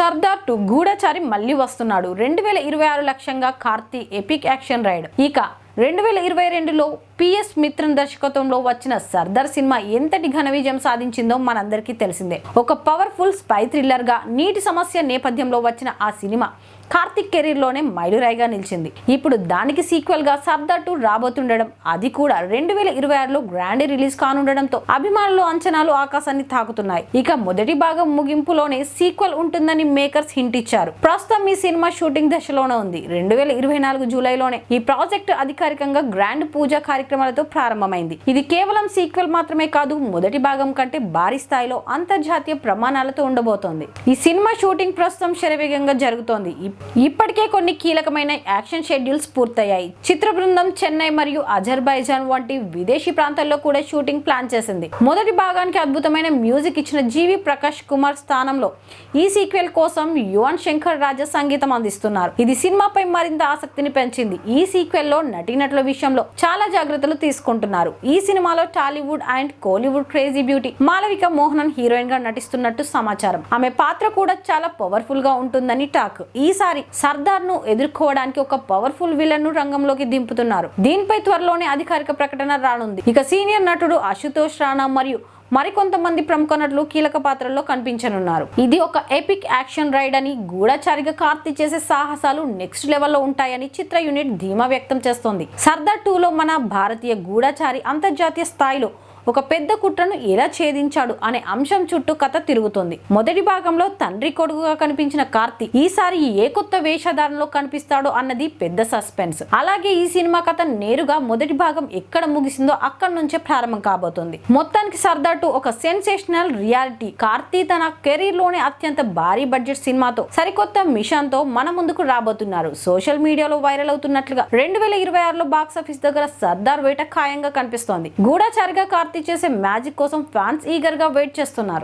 Sardar to గూఢచారి మళ్ళీ వస్తున్నాడు. రెండు వేల ఇరవై ఆరు లక్ష్యంగా కార్తీ ఎపిక్ యాక్షన్ రైడ్. ఇక రెండు వేల ఇరవై రెండులో పిఎస్ మిత్రన్ దర్శకత్వంలో వచ్చిన సర్దార్ సినిమా ఎంతటి ఘన విజయం సాధించిందో మనందరికీ తెలిసిందే. ఒక పవర్ఫుల్ స్పై థ్రిల్లర్గా నీటి సమస్య నేపథ్యంలో వచ్చిన ఆ సినిమా కార్తిక్ కెరీర్లోనే మైలురాయిగా నిలిచింది. ఇప్పుడు దానికి సీక్వెల్గా సర్దార్ టూ రాబోతుండడం అది కూడా రెండు వేల ఇరవై ఆరులో గ్రాండ్ రిలీజ్ కానుండడంతో అభిమానులు అంచనాలు ఆకాశాన్ని తాకుతున్నాయి. ఇక మొదటి భాగం ముగింపులోనే సీక్వెల్ ఉంటుందని మేకర్స్ హింట్ ఇచ్చారు. ప్రస్తుతం ఈ సినిమా షూటింగ్ దశలోనే ఉంది. రెండు వేల ఇరవై నాలుగు జూలైలోనే ఈ ప్రాజెక్ట్ అధికారికంగా గ్రాండ్ పూజ కార్యక్రమాలతో ప్రారంభమైంది. ఇది కేవలం సీక్వెల్ మాత్రమే కాదు మొదటి భాగం కంటే భారీ స్థాయిలో అంతర్జాతీయ ప్రమాణాలతో ఉండబోతోంది. ఈ సినిమా షూటింగ్ ప్రస్తుతం శరవేగంగా జరుగుతోంది. ఇప్పటికే కొన్ని కీలకమైన యాక్షన్ షెడ్యూల్స్ పూర్తయ్యాయి. చిత్ర బృందం చెన్నై మరియు అజర్బైజాన్ వంటి విదేశీ ప్రాంతాల్లో కూడా షూటింగ్ ప్లాన్ చేసింది. మొదటి భాగానికి అద్భుతమైన మ్యూజిక్ ఇచ్చిన జీవి ప్రకాష్ కుమార్ స్థానంలో ఈ సీక్వెల్ కోసం యువన్ శంకర్ రాజా సంగీతం అందిస్తున్నారు. ఇది సినిమాపై మరింత ఆసక్తిని పెంచింది. ఈ సీక్వెల్లో నటీనటుల విషయంలో చాలా జాగ్రత్తలు తీసుకుంటున్నారు. ఈ సినిమాలో Tollywood and Kollywood crazy beauty Malavika Mohanan హీరోయిన్గా నటిస్తున్నట్టు సమాచారం. ఆమె పాత్ర కూడా చాలా పవర్ఫుల్గా ఉంటుందని టాక్. ఈసారి సర్దార్ను ఎదుర్కోవడానికి ఒక పవర్ఫుల్ విలన్ను రంగంలోకి దింపుతున్నారు. దీనిపై త్వరలోనే అధికారిక ప్రకటన రానుంది. ఇక సీనియర్ నటుడు అశుతోష్ రాణా మరియు మరికొంతమంది ప్రముఖ నటులు కీలక పాత్రల్లో కనిపించనున్నారు. ఇది ఒక ఎపిక్ యాక్షన్ రైడ్ అని గూఢచారిగా కార్తీ చేసే సాహసాలు నెక్స్ట్ లెవెల్లో ఉంటాయని చిత్ర యూనిట్ ధీమా వ్యక్తం చేస్తోంది. సర్దార్ టూలో మన భారతీయ గూఢచారి అంతర్జాతీయ స్థాయిలో ఒక పెద్ద కుట్రను ఎలా ఛేదించాడు అనే అంశం చుట్టూ కథ తిరుగుతుంది. మొదటి భాగంలో తండ్రి కొడుకుగా కనిపించిన కార్తీ ఈసారి ఏ కొత్త వేషధారణలో కనిపిస్తాడో అన్నది పెద్ద సస్పెన్స్. అలాగే ఈ సినిమా కథ నేరుగా మొదటి భాగం ఎక్కడ ముగిసిందో అక్కడి నుంచే ప్రారంభం కాబోతుంది. మొత్తానికి సర్దార్ టు ఒక సెన్సేషనల్ రియాలిటీ. కార్తీ తన కెరీర్లోనే అత్యంత భారీ బడ్జెట్ సినిమాతో సరికొత్త మిషన్తో మన ముందుకు రాబోతున్నారు. సోషల్ మీడియాలో వైరల్ అవుతున్నట్లుగా రెండు వేల ఇరవై ఆరులో బాక్సాఫీస్ దగ్గర సర్దార్ వేట ఖాయంగా కనిపిస్తోంది. గూఢచారిగా కార్తీ చేసే మ్యాజిక్ కోసం ఫ్యాన్స్ ఈగర్గా వెయిట్ చేస్తున్నారు.